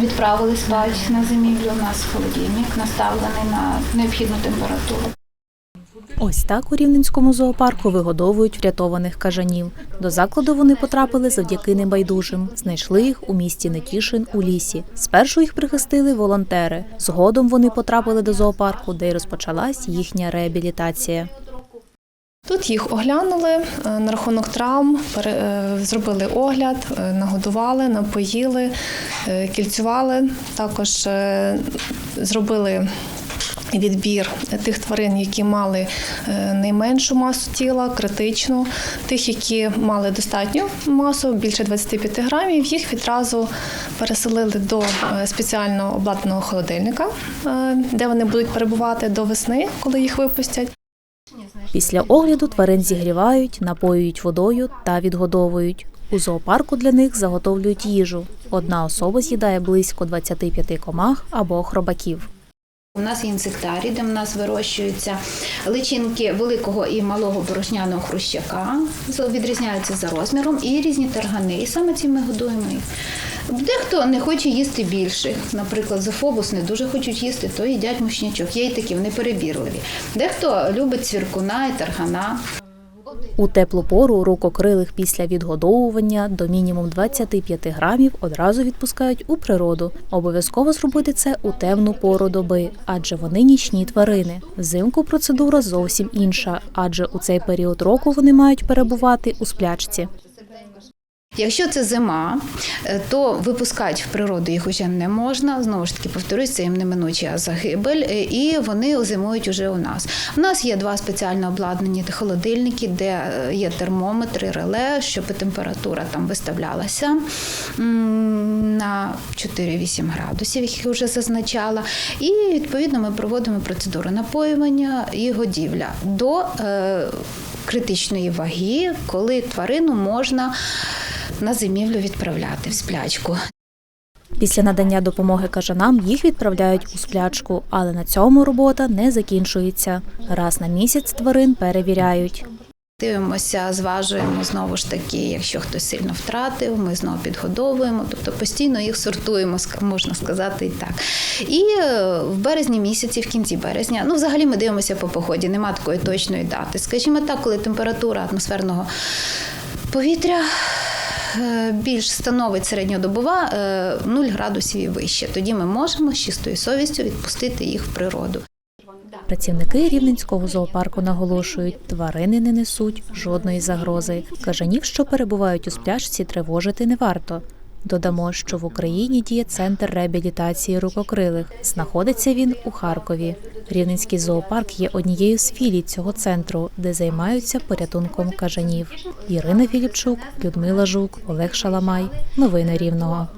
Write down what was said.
Відправили спать на зимівлю. У нас холодильник наставлений на необхідну температуру. Ось так у Рівненському зоопарку вигодовують врятованих кажанів. До закладу вони потрапили завдяки небайдужим. Знайшли їх у місті Нетішин у лісі. Спершу їх прихистили волонтери. Згодом вони потрапили до зоопарку, де й розпочалась їхня реабілітація. Тут їх оглянули е, на рахунок травм, е, зробили огляд, е, нагодували, напоїли, кільцювали. Також зробили відбір тих тварин, які мали найменшу масу тіла, критичну, тих, які мали достатню масу, більше 25 грамів, їх відразу переселили до спеціально обладнаного холодильника, де вони будуть перебувати до весни, коли їх випустять. Після огляду тварин зігрівають, напоюють водою та відгодовують. У зоопарку для них заготовлюють їжу. Одна особа з'їдає близько 25 комах або хробаків. У нас є інсектарій, де в нас вирощуються личинки великого і малого борошняного хрущака, відрізняються за розміром, і різні таргани. І саме ці ми годуємо їх. Дехто не хоче їсти більших. Наприклад, зофобус не дуже хочуть їсти, то їдять мушнячок. Є й такі, вони перебірливі. Дехто любить цвіркуна і таргана. У теплу пору рукокрилих після відгодовування до мінімум 25 грамів одразу відпускають у природу. Обов'язково зробити це у темну пору доби, адже вони нічні тварини. Взимку процедура зовсім інша, адже у цей період року вони мають перебувати у сплячці. Якщо це зима, е, то випускати в природу їх уже не можна. Знову ж таки, повторюсь, це їм неминуча загибель, е, і вони зимують уже у нас. У нас є два спеціально обладнані холодильники, де е, є термометри, реле, щоб температура там виставлялася на 4-8 градусів, як я вже зазначала. І відповідно ми проводимо процедуру напоювання і годівля до критичної ваги, коли тварину можна на зимівлю відправляти в сплячку. Після надання допомоги кажанам їх відправляють у сплячку, але на цьому робота не закінчується. Раз на місяць тварин перевіряють. Дивимося, зважуємо знову ж таки, якщо хтось сильно втратив, ми знову підгодовуємо, тобто постійно їх сортуємо, можна сказати і так. І е, в березні місяці, в кінці березня, ну взагалі ми дивимося по погоді, нема такої точної дати. Скажімо так, коли температура атмосферного повітря. е, Більш становить середньодобова е, 0 градусів і вище. Тоді ми можемо з чистою совістю відпустити їх в природу. Працівники рівненського зоопарку наголошують, тварини не несуть жодної загрози. Кажанів, що перебувають у сплячці, тривожити не варто. Додамо, що в Україні діє центр реабілітації рукокрилих. Знаходиться він у Харкові. Рівненський зоопарк є однією з філій цього центру, де займаються порятунком кажанів. Ірина Філіпчук, Людмила Жук, Олег Шаламай. Новини Рівного.